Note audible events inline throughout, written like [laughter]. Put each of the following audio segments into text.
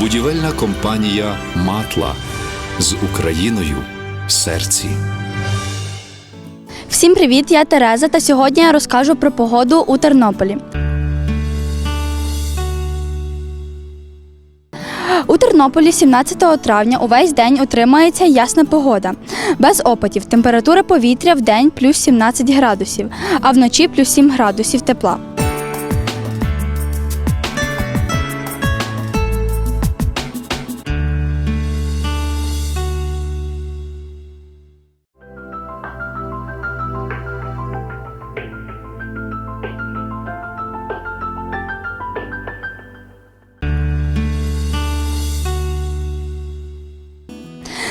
Будівельна компанія Матла з Україною в серці. Всім привіт! Я Тереза, та сьогодні я розкажу про погоду у Тернополі. У Тернополі 17 травня увесь день утримається ясна погода. Без опадів. Температура повітря в день плюс 17 градусів, а вночі плюс 7 градусів тепла.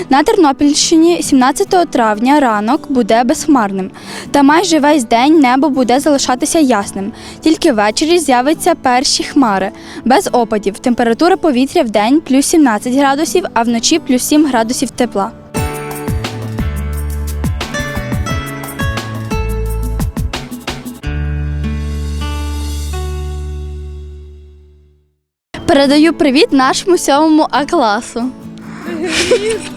На Тернопільщині 17 травня ранок буде безхмарним, та майже весь день небо буде залишатися ясним. Тільки ввечері з'являться перші хмари, без опадів. Температура повітря в день плюс 17 градусів, а вночі плюс 7 градусів тепла. Передаю привіт нашому сьомому А класу. [laughs]